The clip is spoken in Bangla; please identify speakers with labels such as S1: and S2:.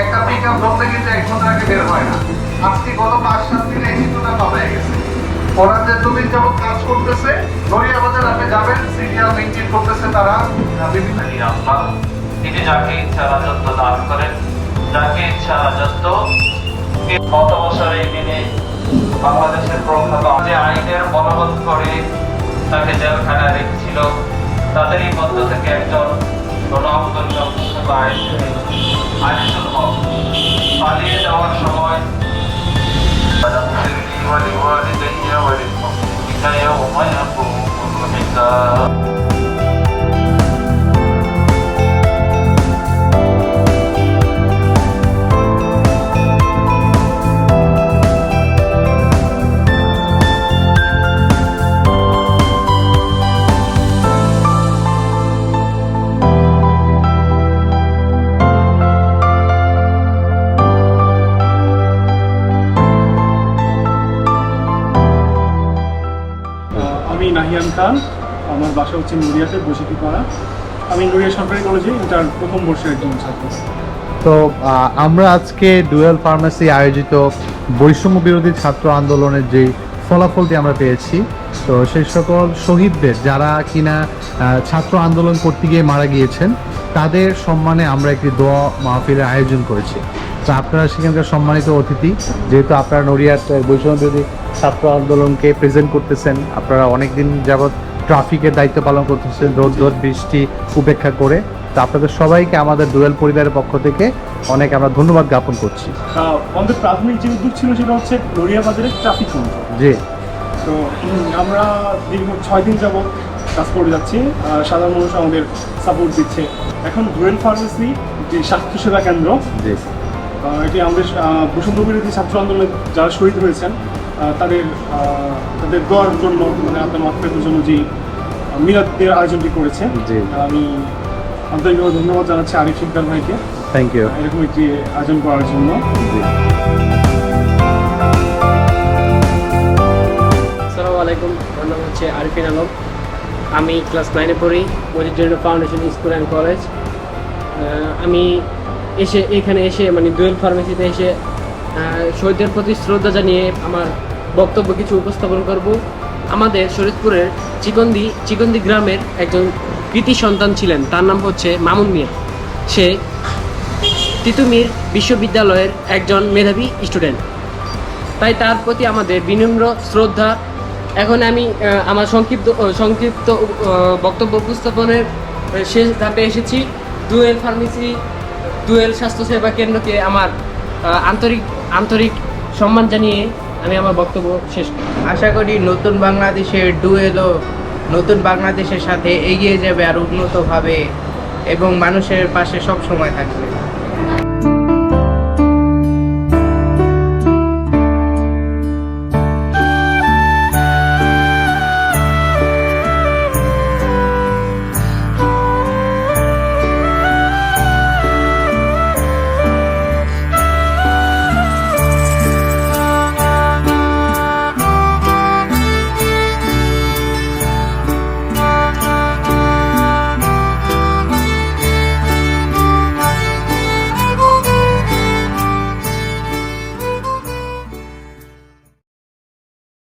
S1: একটা কিন্তু এক ঘণ্টা আগে বের হয় না। আজকে গত পাঁচ সাত দিনে এই চিত্রটা গেছে ওরা যে দুদিন কাজ করতেছে নড়িয়া বাজার আপনি যাবেন মেনটেন করতেছে তারা। বিভিন্ন
S2: তিনি যাকে ইচ্ছা রাজত্ব দান করেন, যাকে ইচ্ছা রাজত্ব বছর এই বাংলাদেশের প্রখ্যাত যে আইনের বলবৎ করে তাকে জেলখানায় রেখেছিল, তাদেরই মধ্য থেকে একজন রণাঙ্গনীয় প্রখ্যাত আইনজীবী আনিসুল হক পালিয়ে যাওয়ার সময় ولوالدي وللمؤمنين يوم يقوم الحساب
S3: আহ, খান। আমার বাসা হচ্ছে নড়িয়াতে বসিতিপাড়া আমি নুরিয়া সরকারি কলেজে ইন্টার প্রথম বর্ষের একজন ছাত্র।
S4: তো আমরা আজকে ডুয়েল ফার্মেসি আয়োজিত বৈষম্য বিরোধী ছাত্র আন্দোলনের যে ফলাফলটি আমরা পেয়েছি। তো সেই সকল শহীদদের যারা কিনা ছাত্র আন্দোলন করতে গিয়ে মারা গিয়েছেন, তাদের সম্মানে আমরা একটি দোয়া মাহফিলের আয়োজন করেছি। তো আপনারা সেখানকার সম্মানিত অতিথি, যেহেতু আপনারা নড়িয়ার বিরোধী ছাত্র আন্দোলনকে প্রেজেন্ট করতেছেন, আপনারা অনেক দিন যাবৎ ট্রাফিকের দায়িত্ব পালন করতেছেন রোদ রোদ বৃষ্টি উপেক্ষা করে। তো আপনাদের সবাইকে আমাদের ডুয়েল পরিবারের পক্ষ থেকে অনেক আমরা ধন্যবাদ জ্ঞাপন করছি।
S3: আমাদের প্রাথমিক যে উদ্যোগ ছিল সেটা হচ্ছে নড়িয়া বাজারের ট্রাফিক কন্ট্রোল
S4: জি।
S3: তো আমরা দীর্ঘ ছয় দিন যাবৎ কাজ করে যাচ্ছি সাধারণ মানুষ আমাদের সাপোর্ট দিচ্ছে। এখন ডুয়েল ফার্মেসি যে স্বাস্থ্যসেবা কেন্দ্র
S4: জি।
S3: এটি আমাদের বৈষম্য বিরোধী ছাত্র আন্দোলনে যারা শহীদ হয়েছেন তাদের তাদের দোয়ার জন্য মানে আপনার মাতৃত্বের জন্য যে মিলাদের আয়োজনটি করেছে। আমি আন্তরিকভাবে ধন্যবাদ জানাচ্ছি আরিফ শিকদার ভাইকে।
S4: থ্যাংক ইউ
S3: এরকম একটি আয়োজন করার জন্য।
S5: আসসালামু আলাইকুম আমার নাম হচ্ছে আরিফিন আলম। আমি ক্লাস নাইনে পড়ি Majid foundation school and college. আমি এসে এখানে এসে মানে দুয়েল ফার্মেসিতে এসে শহীদদের প্রতি শ্রদ্ধা জানিয়ে আমার বক্তব্য কিছু উপস্থাপন করব। আমাদের শরীদপুরের চিকন্দি চিকন্দি গ্রামের একজন কৃতি সন্তান ছিলেন, তার নাম হচ্ছে মামুন মিয়া। সে তিতুমির বিশ্ববিদ্যালয়ের একজন মেধাবী স্টুডেন্ট। তাই তার প্রতি আমাদের বিনম্র শ্রদ্ধা। এখন আমি আমার সংক্ষিপ্ত সংক্ষিপ্ত বক্তব্য উপস্থাপনের শেষ ধাপে এসেছি। ডুয়েল ফার্মেসি, ডুয়েল স্বাস্থ্যসেবা কেন্দ্রকে আমার আন্তরিক আন্তরিক সম্মান জানিয়ে আমি আমার বক্তব্য শেষ
S6: আশা করি নতুন বাংলাদেশের ডুয়েলও নতুন বাংলাদেশের সাথে এগিয়ে যাবে আর উন্নতভাবে এবং মানুষের পাশে সব সময় থাকবে।